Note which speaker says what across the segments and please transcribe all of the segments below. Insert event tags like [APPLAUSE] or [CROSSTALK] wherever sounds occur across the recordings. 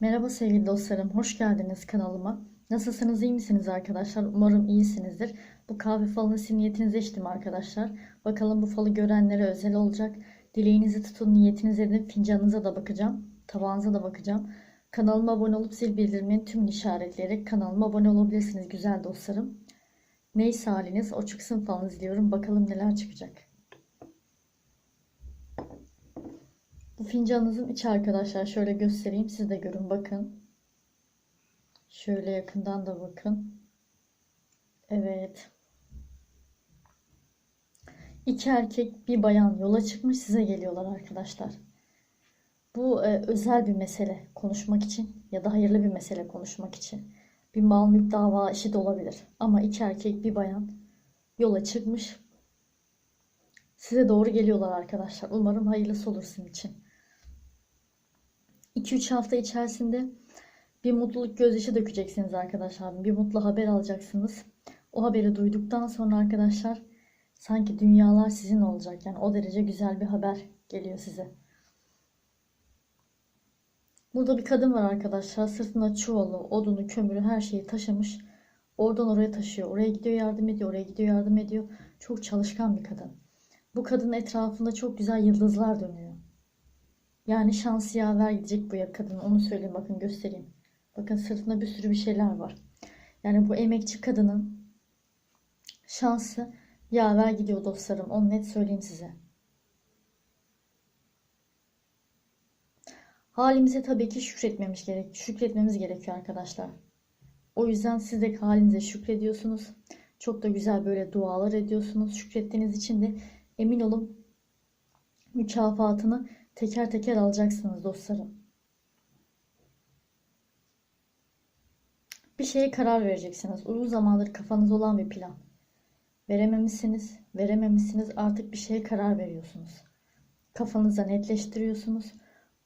Speaker 1: Merhaba sevgili dostlarım, hoş geldiniz kanalıma. Nasılsınız, iyi misiniz arkadaşlar? Umarım iyisinizdir. Bu kahve falını sizin niyetinize içtim arkadaşlar. Bakalım bu falı görenlere özel olacak. Dileğinizi tutun, niyetinizi edin. Fincanınıza da bakacağım, tabağınıza da bakacağım. Kanalıma abone olup zil bildirimini tüm işaretleyerek kanalıma abone olabilirsiniz güzel dostlarım. Neyse haliniz, o çıksın falan izliyorum. Bakalım neler çıkacak. Fincanınızın içi arkadaşlar şöyle göstereyim siz de görün bakın. Şöyle yakından da bakın. Evet. İki erkek bir bayan yola çıkmış size geliyorlar arkadaşlar. Bu e, özel bir mesele konuşmak için ya da hayırlı bir mesele konuşmak için. Bir mal mülk dava işi de olabilir. Ama iki erkek bir bayan yola çıkmış. Size doğru geliyorlar arkadaşlar. Umarım hayırlısı olur sizin için. 2-3 hafta içerisinde bir mutluluk gözyaşı dökeceksiniz arkadaşlar. Bir mutlu haber alacaksınız. O haberi duyduktan sonra arkadaşlar sanki dünyalar sizin olacak. Yani o derece güzel bir haber geliyor size. Burada bir kadın var arkadaşlar. Sırtında çuvalı, odunu, kömürü her şeyi taşımış. Oradan oraya taşıyor. Oraya gidiyor yardım ediyor. Oraya gidiyor yardım ediyor. Çok çalışkan bir kadın. Bu kadının etrafında çok güzel yıldızlar dönüyor. Yani şansı yaver gidecek bu kadın. Onu söyleyeyim bakın göstereyim. Bakın sırtında bir sürü bir şeyler var. Yani bu emekçi kadının şansı yaver gidiyor dostlarım. Onu net söyleyeyim size. Halimize tabii ki şükretmemiş gerek, şükretmemiz gerekiyor arkadaşlar. O yüzden siz de halinize şükrediyorsunuz. Çok da güzel böyle dualar ediyorsunuz. Şükrettiğiniz için de emin olun mükafatını teker teker alacaksınız dostlarım. Bir şeye karar vereceksiniz. Uzun zamandır kafanızda olan bir plan. Verememişsiniz, verememişsiniz artık bir şeye karar veriyorsunuz. Kafanızda netleştiriyorsunuz.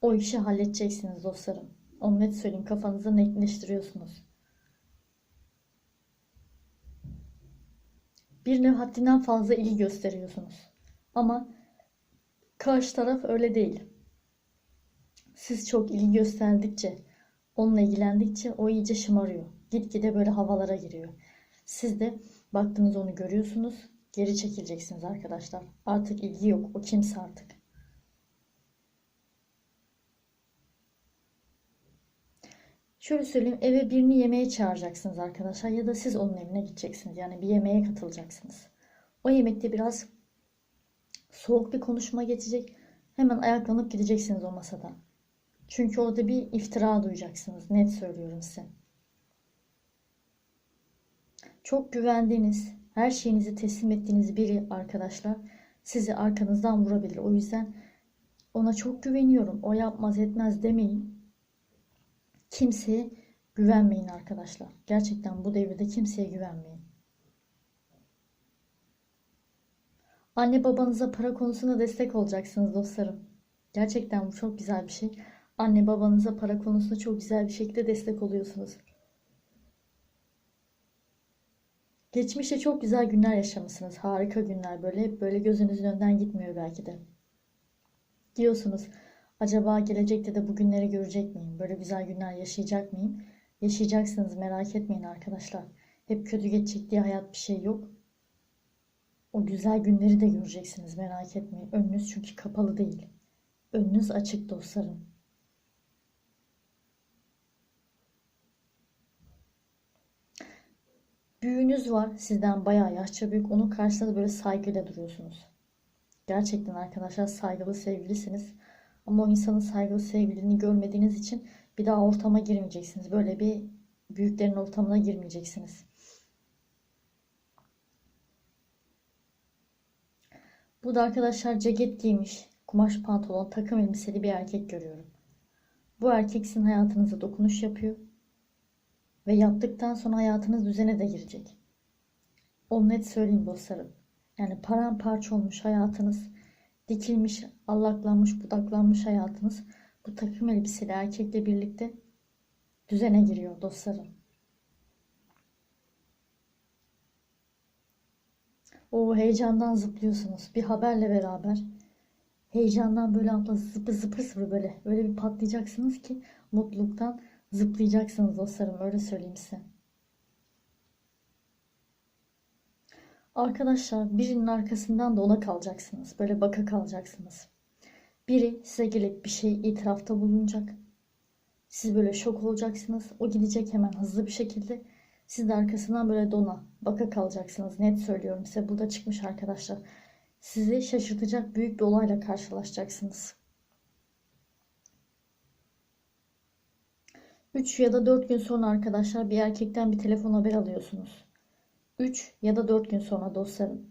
Speaker 1: O işi halledeceksiniz dostlarım. Onu net söyleyeyim kafanızda netleştiriyorsunuz. Birine haddinden fazla ilgi gösteriyorsunuz. Ama karşı taraf öyle değil. Siz çok ilgi gösterdikçe, onunla ilgilendikçe o iyice şımarıyor. Gitgide böyle havalara giriyor. Siz de baktınız onu görüyorsunuz, geri çekileceksiniz arkadaşlar. Artık ilgi yok, o kimse artık. Şöyle söyleyeyim eve birini yemeğe çağıracaksınız arkadaşlar ya da siz onun evine gideceksiniz. Yani bir yemeğe katılacaksınız. O yemekte biraz soğuk bir konuşma geçecek. Hemen ayaklanıp gideceksiniz o masadan. Çünkü orada bir iftira duyacaksınız. Net söylüyorum size. Çok güvendiğiniz, her şeyinizi teslim ettiğiniz biri arkadaşlar sizi arkanızdan vurabilir. O yüzden ona çok güveniyorum. O yapmaz etmez demeyin. Kimseye güvenmeyin arkadaşlar. Gerçekten bu devirde kimseye güvenmeyin. Anne babanıza para konusunda destek olacaksınız dostlarım. Gerçekten bu çok güzel bir şey. Anne babanıza para konusunda çok güzel bir şekilde destek oluyorsunuz. Geçmişte çok güzel günler yaşamışsınız. Harika günler böyle. Hep böyle gözünüzün önünden gitmiyor belki de. Diyorsunuz acaba gelecekte de bu günleri görecek miyim? Böyle güzel günler yaşayacak mıyım? Yaşayacaksınız merak etmeyin arkadaşlar. Hep kötü geçecek diye hayat bir şey yok. O güzel günleri de göreceksiniz merak etmeyin. Önünüz çünkü kapalı değil. Önünüz açık dostlarım. Büyüğünüz var sizden bayağı yaşça büyük. Onun karşısında böyle saygıyla duruyorsunuz. Gerçekten arkadaşlar saygılı sevgilisiniz. Ama o insanın saygılı sevgilini görmediğiniz için bir daha ortama girmeyeceksiniz. Böyle bir büyüklerin ortamına girmeyeceksiniz. Burada arkadaşlar ceket giymiş, kumaş pantolon, takım elbiseli bir erkek görüyorum. Bu erkek sizin hayatınıza dokunuş yapıyor. Ve yaptıktan sonra hayatınız düzene de girecek. Onu net söyleyeyim dostlarım. Yani paramparça olmuş hayatınız, dikilmiş, allaklanmış, budaklanmış hayatınız bu takım elbiseli erkekle birlikte düzene giriyor dostlarım. O heyecandan zıplıyorsunuz. Bir haberle beraber Heyecandan böyle abla zıpır zıpır zıpır böyle. Öyle bir patlayacaksınız ki mutluluktan zıplayacaksınız dostlarım. Öyle söyleyeyim size. Arkadaşlar birinin arkasından da ona kalacaksınız. Böyle baka kalacaksınız. Biri size gelip bir şey itirafta bulunacak. Siz böyle şok olacaksınız. O gidecek hemen hızlı bir şekilde. Siz de arkasından böyle dona baka kalacaksınız. Net söylüyorum size. Burada çıkmış arkadaşlar. Sizi şaşırtacak büyük bir olayla karşılaşacaksınız. 3 ya da 4 gün sonra arkadaşlar bir erkekten bir telefon haber alıyorsunuz. 3 ya da 4 gün sonra dostlarım.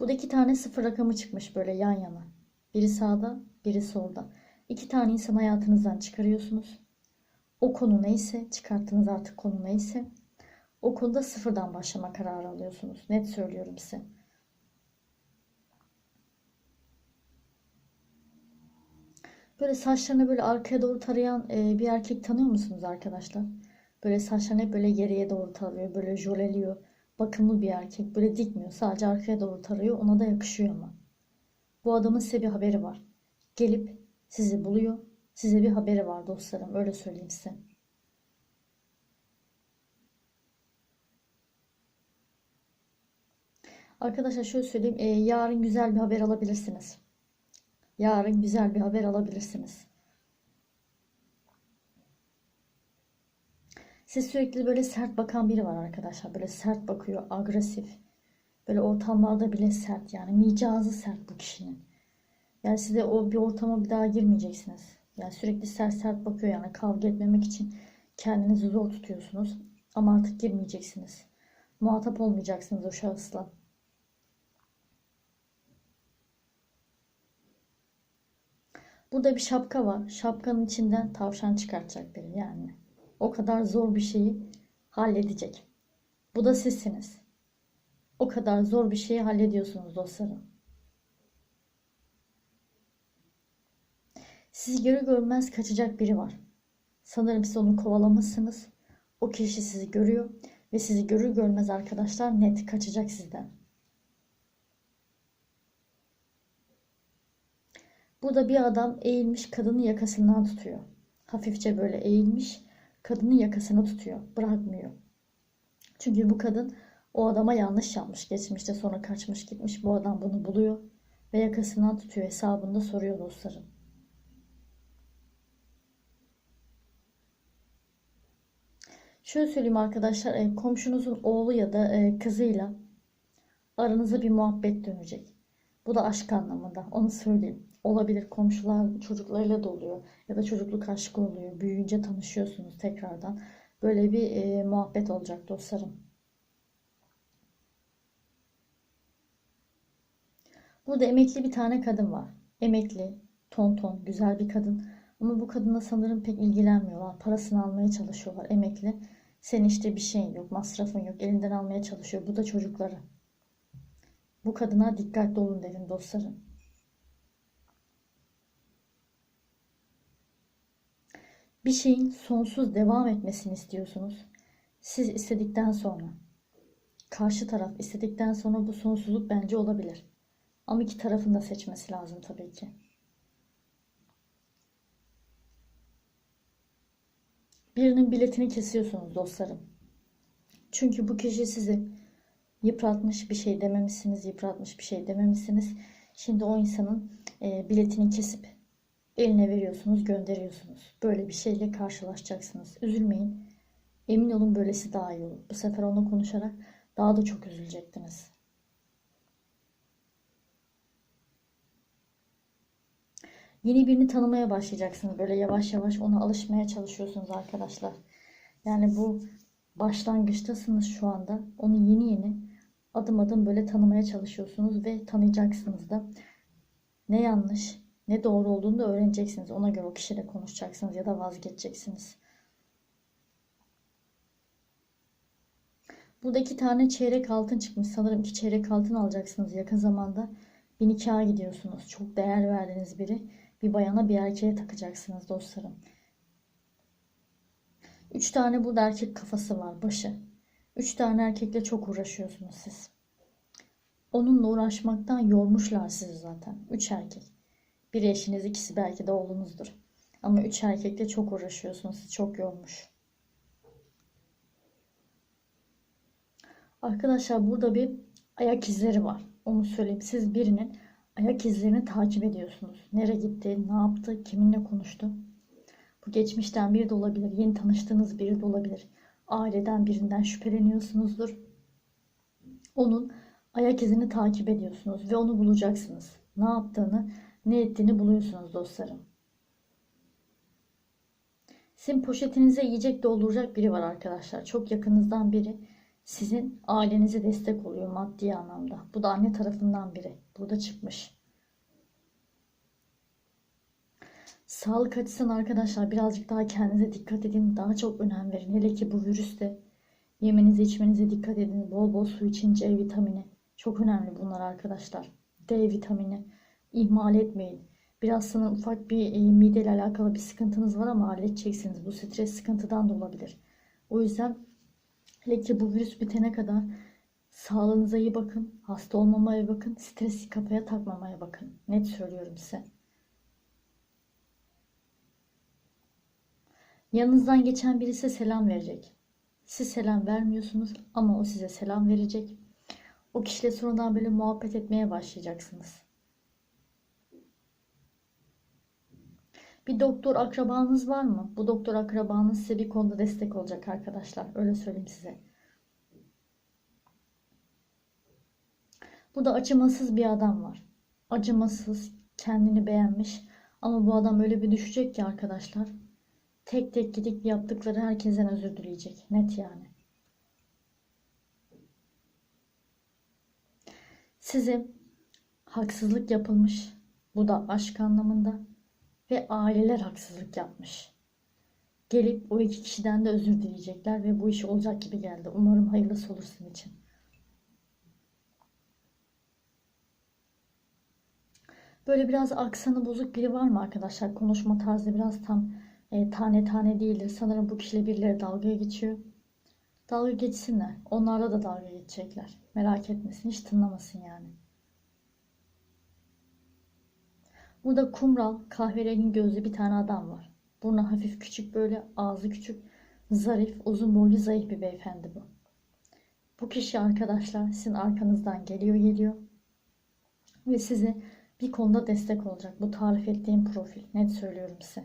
Speaker 1: Burada iki tane sıfır rakamı çıkmış böyle yan yana. Biri sağda, biri solda. İki tane insan hayatınızdan çıkarıyorsunuz. O konu neyse, çıkarttığınız artık konu neyse, o konuda sıfırdan başlama kararı alıyorsunuz. Net söylüyorum size. Böyle saçlarını böyle arkaya doğru tarayan e, bir erkek tanıyor musunuz arkadaşlar? Böyle saçlarını hep böyle geriye doğru tarıyor, böyle jöleliyor. Bakımlı bir erkek, böyle dikmiyor. Sadece arkaya doğru tarıyor. Ona da yakışıyor ama. Bu adamın size bir haberi var. Gelip sizi buluyor. Size bir haberi var dostlarım. Öyle söyleyeyim size. Arkadaşlar şöyle söyleyeyim. e, yarın güzel bir haber alabilirsiniz. Yarın güzel bir haber alabilirsiniz. Siz sürekli böyle sert bakan biri var arkadaşlar. Böyle sert bakıyor, agresif. Böyle ortamlarda bile sert yani micazı sert bu kişinin. Yani size o bir ortama bir daha girmeyeceksiniz. Yani sürekli sert sert bakıyor yani kavga etmemek için kendinizi zor tutuyorsunuz. Ama artık girmeyeceksiniz. Muhatap olmayacaksınız o şahısla. Burada bir şapka var. Şapkanın içinden tavşan çıkartacak biri yani. O kadar zor bir şeyi halledecek. Bu da sizsiniz. O kadar zor bir şeyi hallediyorsunuz dostlarım. Sizi görü görmez kaçacak biri var. Sanırım siz onu kovalamışsınız. O kişi sizi görüyor ve sizi görür görmez arkadaşlar net kaçacak sizden. Burada bir adam eğilmiş kadının yakasından tutuyor. Hafifçe böyle eğilmiş kadının yakasını tutuyor. Bırakmıyor. Çünkü bu kadın o adama yanlış yapmış. Geçmişte sonra kaçmış gitmiş. Bu adam bunu buluyor. Ve yakasından tutuyor. Hesabını da soruyor dostlarım. Şöyle söyleyeyim arkadaşlar. e, Komşunuzun oğlu ya da e, kızıyla aranıza bir muhabbet dönecek. Bu da aşk anlamında. Onu söyleyeyim. Olabilir komşular çocuklarıyla da oluyor. Ya da çocukluk aşkı oluyor. Büyüyünce tanışıyorsunuz tekrardan. Böyle bir e, muhabbet olacak dostlarım. Burada emekli bir tane kadın var. Emekli, tonton, güzel bir kadın. Ama bu kadınla sanırım pek ilgilenmiyorlar. Parasını almaya çalışıyorlar emekli. Senin işte bir şeyin yok, masrafın yok. Elinden almaya çalışıyor. Bu da çocukları. Bu kadına dikkatli olun dedim dostlarım. Bir şeyin sonsuz devam etmesini istiyorsunuz. Siz istedikten sonra, karşı taraf istedikten sonra bu sonsuzluk bence olabilir. Ama iki tarafın da seçmesi lazım tabii ki. Birinin biletini kesiyorsunuz dostlarım. Çünkü bu kişi sizi yıpratmış bir şey dememişsiniz, yıpratmış bir şey dememişsiniz. Şimdi o insanın e, biletini kesip eline veriyorsunuz, gönderiyorsunuz. Böyle bir şeyle karşılaşacaksınız. Üzülmeyin. Emin olun böylesi daha iyi olur. Bu sefer onunla konuşarak daha da çok üzülecektiniz. Yeni birini tanımaya başlayacaksınız. Böyle yavaş yavaş ona alışmaya çalışıyorsunuz arkadaşlar. Yani bu başlangıçtasınız şu anda. Onu yeni yeni adım adım böyle tanımaya çalışıyorsunuz ve tanıyacaksınız da. Ne yanlış, ne doğru olduğunu da öğreneceksiniz. Ona göre o kişiyle konuşacaksınız ya da vazgeçeceksiniz. Burada iki tane çeyrek altın çıkmış. Sanırım iki çeyrek altın alacaksınız yakın zamanda. Bir nikaha gidiyorsunuz. Çok değer verdiğiniz biri. Bir bayana bir erkeğe takacaksınız dostlarım. Üç tane burada erkek kafası var başı. Üç tane erkekle çok uğraşıyorsunuz siz. Onunla uğraşmaktan yormuşlar sizi zaten. Üç erkek. Bir eşiniz, ikisi belki de oğlunuzdur. Ama üç erkekle çok uğraşıyorsunuz. Sizi çok yormuş. Arkadaşlar burada bir ayak izleri var. Onu söyleyeyim. Siz birinin ayak izlerini takip ediyorsunuz. Nereye gitti, ne yaptı, kiminle konuştu. Bu geçmişten biri de olabilir. Yeni tanıştığınız biri de olabilir. Aileden birinden şüpheleniyorsunuzdur. Onun ayak izini takip ediyorsunuz ve onu bulacaksınız. Ne yaptığını, ne ettiğini buluyorsunuz dostlarım. Sizin poşetinize yiyecek dolduracak biri var arkadaşlar. Çok yakınızdan biri sizin ailenize destek oluyor maddi anlamda. Bu da anne tarafından biri. Burada çıkmış. Sağlık açısından arkadaşlar birazcık daha kendinize dikkat edin. Daha çok önem verin. Hele ki bu virüste yemenize içmenize dikkat edin. Bol bol su için C vitamini. Çok önemli bunlar arkadaşlar. D vitamini. ihmal etmeyin. Biraz sanırım ufak bir e, mideyle alakalı bir sıkıntınız var ama halledeceksiniz. Bu stres sıkıntıdan da olabilir. O yüzden hele ki bu virüs bitene kadar sağlığınıza iyi bakın. Hasta olmamaya bakın. Stresi kafaya takmamaya bakın. Net söylüyorum size. Yanınızdan geçen birisi selam verecek. Siz selam vermiyorsunuz ama o size selam verecek. O kişiyle sonradan böyle muhabbet etmeye başlayacaksınız. Bir doktor akrabanız var mı? Bu doktor akrabanız size bir konuda destek olacak arkadaşlar. Öyle söyleyeyim size. Burada acımasız bir adam var. Acımasız, kendini beğenmiş. Ama bu adam öyle bir düşecek ki arkadaşlar. Tek tek gidip yaptıkları herkesten özür dileyecek. Net yani. Size haksızlık yapılmış. Bu da aşk anlamında. Ve aileler haksızlık yapmış. Gelip o iki kişiden de özür dileyecekler ve bu iş olacak gibi geldi. Umarım hayırlısı olur sizin için. Böyle biraz aksanı bozuk biri var mı arkadaşlar? Konuşma tarzı biraz tam e, tane tane değildir. Sanırım bu kişiyle birileri dalga geçiyor. Dalga geçsinler. Onlarla da dalga geçecekler. Merak etmesin. Hiç tınlamasın yani. Burada kumral, kahverengi gözlü bir tane adam var. Burnu hafif küçük böyle, ağzı küçük, zarif, uzun boylu, zayıf bir beyefendi bu. Bu kişi arkadaşlar sizin arkanızdan geliyor geliyor. Ve size bir konuda destek olacak. Bu tarif ettiğim profil. Net söylüyorum size.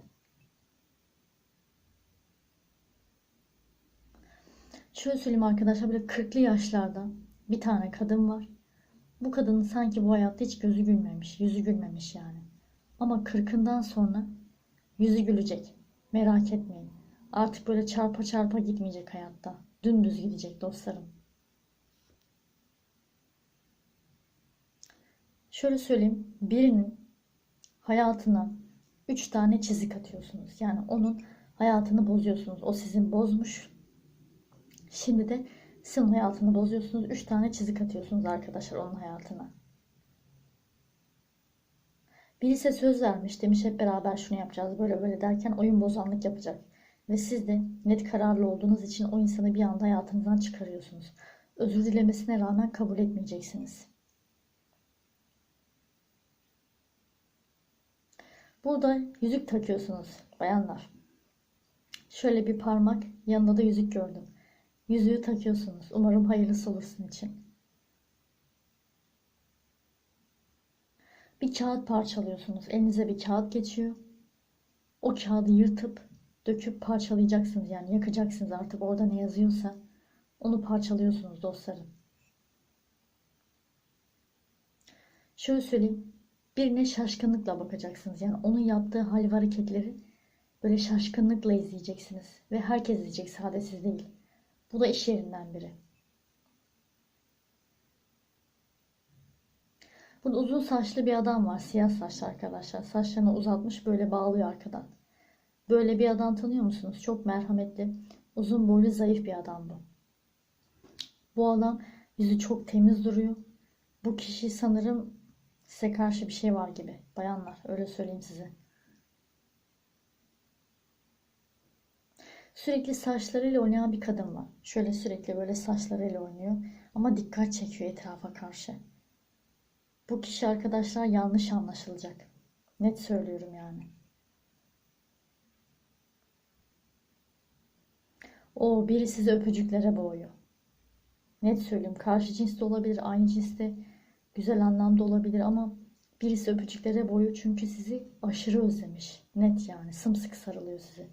Speaker 1: Şöyle söyleyeyim arkadaşlar böyle 40'lı yaşlarda bir tane kadın var. Bu kadının sanki bu hayatta hiç gözü gülmemiş, yüzü gülmemiş yani. Ama kırkından sonra yüzü gülecek. Merak etmeyin. Artık böyle çarpa çarpa gitmeyecek hayatta. Dümdüz gidecek dostlarım. Şöyle söyleyeyim. Birinin hayatına üç tane çizik atıyorsunuz. Yani onun hayatını bozuyorsunuz. O sizin bozmuş. Şimdi de sizin hayatını bozuyorsunuz. Üç tane çizik atıyorsunuz arkadaşlar onun hayatına. Birisi söz vermiş demiş hep beraber şunu yapacağız böyle böyle derken oyun bozanlık yapacak. Ve siz de net kararlı olduğunuz için o insanı bir anda hayatınızdan çıkarıyorsunuz. Özür dilemesine rağmen kabul etmeyeceksiniz. Burada yüzük takıyorsunuz bayanlar. Şöyle bir parmak yanında da yüzük gördüm. Yüzüğü takıyorsunuz. Umarım hayırlısı olursun için. Bir kağıt parçalıyorsunuz. Elinize bir kağıt geçiyor. O kağıdı yırtıp döküp parçalayacaksınız. Yani yakacaksınız artık orada ne yazıyorsa. Onu parçalıyorsunuz dostlarım. Şöyle söyleyeyim. Birine şaşkınlıkla bakacaksınız. Yani onun yaptığı hal ve hareketleri böyle şaşkınlıkla izleyeceksiniz. Ve herkes izleyecek sadece siz değil. Bu da iş yerinden biri. Burada uzun saçlı bir adam var. Siyah saçlı arkadaşlar. Saçlarını uzatmış böyle bağlıyor arkadan. Böyle bir adam tanıyor musunuz? Çok merhametli. Uzun boylu zayıf bir adam bu. Bu adam yüzü çok temiz duruyor. Bu kişi sanırım size karşı bir şey var gibi. Bayanlar öyle söyleyeyim size. Sürekli saçlarıyla oynayan bir kadın var. Şöyle sürekli böyle saçlarıyla oynuyor. Ama dikkat çekiyor etrafa karşı. Bu kişi arkadaşlar yanlış anlaşılacak. Net söylüyorum yani. O biri sizi öpücüklere boğuyor. Net söylüyorum. Karşı cinste olabilir, aynı cinste güzel anlamda olabilir ama birisi öpücüklere boğuyor çünkü sizi aşırı özlemiş. Net yani. Sımsıkı sarılıyor size.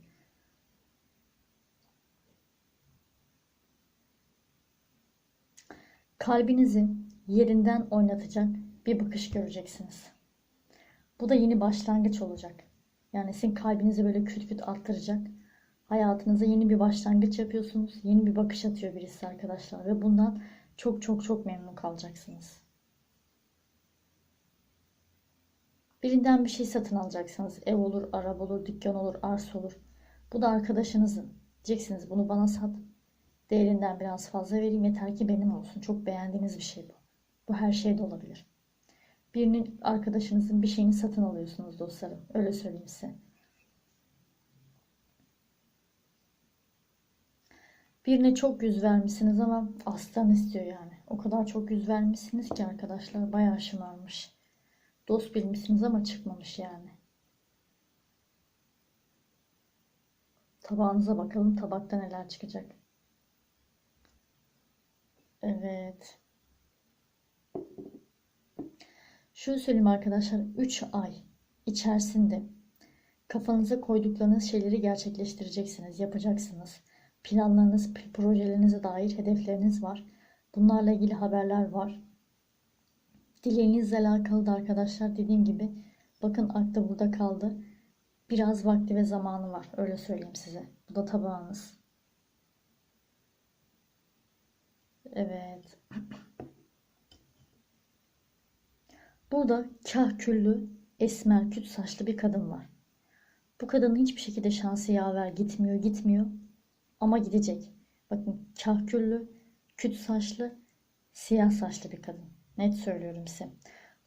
Speaker 1: Kalbinizi yerinden oynatacak bir bakış göreceksiniz. Bu da yeni başlangıç olacak. Yani sizin kalbinizi böyle küt küt attıracak. Hayatınıza yeni bir başlangıç yapıyorsunuz. Yeni bir bakış atıyor birisi arkadaşlar. Ve bundan çok çok çok memnun kalacaksınız. Birinden bir şey satın alacaksınız. Ev olur, araba olur, dükkan olur, arsa olur. Bu da arkadaşınızın. Diyeceksiniz bunu bana sat. Değerinden biraz fazla vereyim yeter ki benim olsun. Çok beğendiğiniz bir şey bu. Bu her şey de olabilir. Birinin arkadaşınızın bir şeyini satın alıyorsunuz dostlarım. Öyle söyleyeyim size. Birine çok yüz vermişsiniz ama aslan istiyor yani. O kadar çok yüz vermişsiniz ki arkadaşlar bayağı şımarmış. Dost bilmişsiniz ama çıkmamış yani. Tabağınıza bakalım tabakta neler çıkacak. Evet. Şunu söyleyeyim arkadaşlar 3 ay içerisinde kafanıza koyduklarınız şeyleri gerçekleştireceksiniz, yapacaksınız. Planlarınız, projelerinize dair hedefleriniz var. Bunlarla ilgili haberler var. Dileğinizle alakalı da arkadaşlar dediğim gibi bakın akta burada kaldı. Biraz vakti ve zamanı var. Öyle söyleyeyim size. Bu da tabağınız. Evet. [CLEARS THROAT] Burada kahküllü, esmer, küt saçlı bir kadın var. Bu kadının hiçbir şekilde şansı yaver gitmiyor, gitmiyor. Ama gidecek. Bakın kahküllü, küt saçlı, siyah saçlı bir kadın. Net söylüyorum size.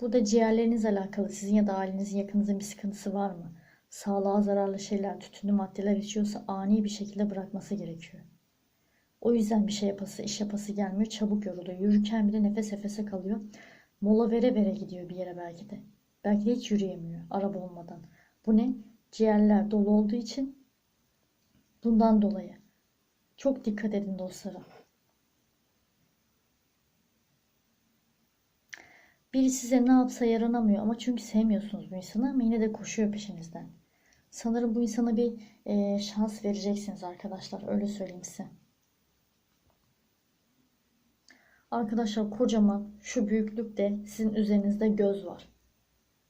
Speaker 1: Burada ciğerlerinizle alakalı sizin ya da ailenizin yakınızın bir sıkıntısı var mı? Sağlığa zararlı şeyler, tütünlü maddeler içiyorsa ani bir şekilde bırakması gerekiyor. O yüzden bir şey yapası, iş yapası gelmiyor. Çabuk yoruluyor. Yürürken bile nefes nefese kalıyor. Mola vere vere gidiyor bir yere belki de. Belki de hiç yürüyemiyor araba olmadan. Bu ne? Ciğerler dolu olduğu için bundan dolayı. Çok dikkat edin dostlarım. Biri size ne yapsa yaranamıyor ama çünkü sevmiyorsunuz bu insanı ama yine de koşuyor peşinizden. Sanırım bu insana bir e, şans vereceksiniz arkadaşlar. Öyle söyleyeyim size. Arkadaşlar kocaman şu büyüklükte sizin üzerinizde göz var.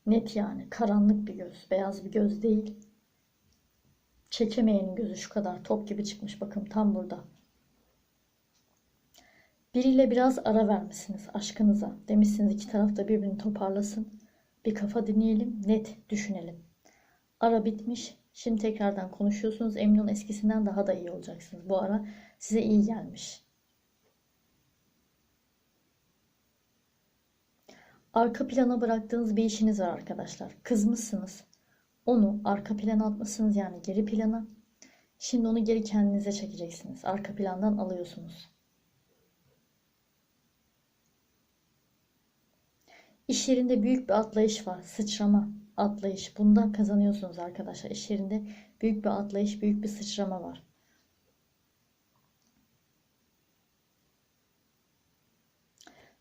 Speaker 1: Net yani karanlık bir göz. Beyaz bir göz değil. Çekemeyenin gözü şu kadar top gibi çıkmış. Bakın tam burada. Biriyle biraz ara vermişsiniz aşkınıza. Demişsiniz iki tarafta birbirini toparlasın. Bir kafa dinleyelim, net düşünelim. Ara bitmiş. Şimdi tekrardan konuşuyorsunuz. Emin olun eskisinden daha da iyi olacaksınız. Bu ara size iyi gelmiş. Arka plana bıraktığınız bir işiniz var arkadaşlar. Kızmışsınız. Onu arka plana atmışsınız yani geri plana. Şimdi onu geri kendinize çekeceksiniz. Arka plandan alıyorsunuz. İş yerinde büyük bir atlayış var. Sıçrama, atlayış. Bundan kazanıyorsunuz arkadaşlar. İş yerinde büyük bir atlayış, büyük bir sıçrama var.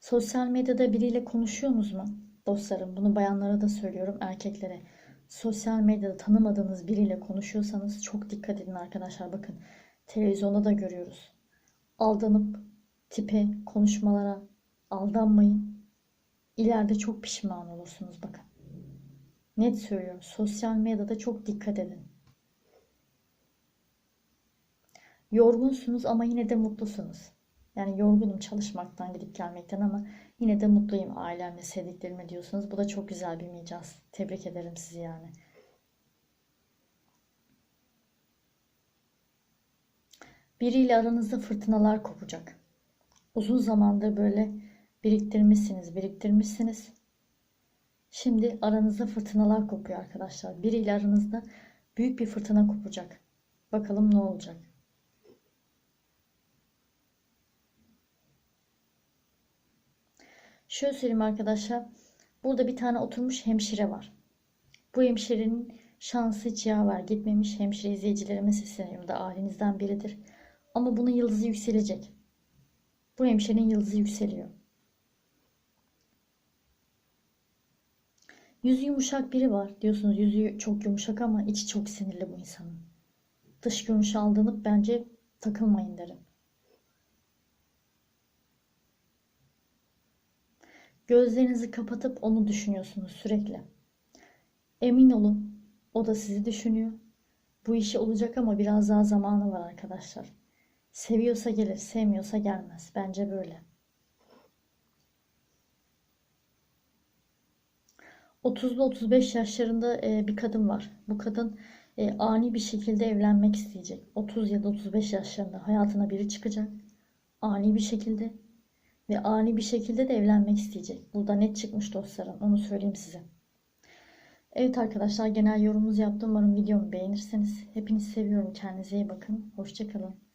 Speaker 1: Sosyal medyada biriyle konuşuyorsunuz mu? Dostlarım bunu bayanlara da söylüyorum erkeklere. Sosyal medyada tanımadığınız biriyle konuşuyorsanız çok dikkat edin arkadaşlar. Bakın televizyonda da görüyoruz. Aldanıp tipe, konuşmalara aldanmayın. İleride çok pişman olursunuz bakın. Net söylüyorum. Sosyal medyada çok dikkat edin. Yorgunsunuz ama yine de mutlusunuz. Yani yorgunum çalışmaktan gidip gelmekten ama yine de mutluyum ailemle sevdiklerimle diyorsunuz. Bu da çok güzel bir micaz. Tebrik ederim sizi yani. Biriyle aranızda fırtınalar kopacak. Uzun zamandır böyle biriktirmişsiniz, biriktirmişsiniz. Şimdi aranızda fırtınalar kopuyor arkadaşlar. Biriyle aranızda büyük bir fırtına kopacak. Bakalım ne olacak. Şöyle söyleyeyim arkadaşlar. Burada bir tane oturmuş hemşire var. Bu hemşirenin şansı hiç yaver gitmemiş. Hemşire izleyicilerime sesleniyorum da ailenizden biridir. Ama bunun yıldızı yükselecek. Bu hemşirenin yıldızı yükseliyor. Yüzü yumuşak biri var. Diyorsunuz yüzü çok yumuşak ama içi çok sinirli bu insanın. Dış görünüşe aldanıp bence takılmayın derim. Gözlerinizi kapatıp onu düşünüyorsunuz sürekli. Emin olun o da sizi düşünüyor. Bu işi olacak ama biraz daha zamanı var arkadaşlar. Seviyorsa gelir, sevmiyorsa gelmez. Bence böyle. 30'lu 35 yaşlarında e, bir kadın var. Bu kadın e, ani bir şekilde evlenmek isteyecek. 30 ya da 35 yaşlarında hayatına biri çıkacak. Ani bir şekilde ve ani bir şekilde de evlenmek isteyecek. Burada net çıkmış dostlarım. Onu söyleyeyim size. Evet arkadaşlar genel yorumumuzu yaptım. Umarım videomu beğenirsiniz. Hepinizi seviyorum. Kendinize iyi bakın. Hoşçakalın.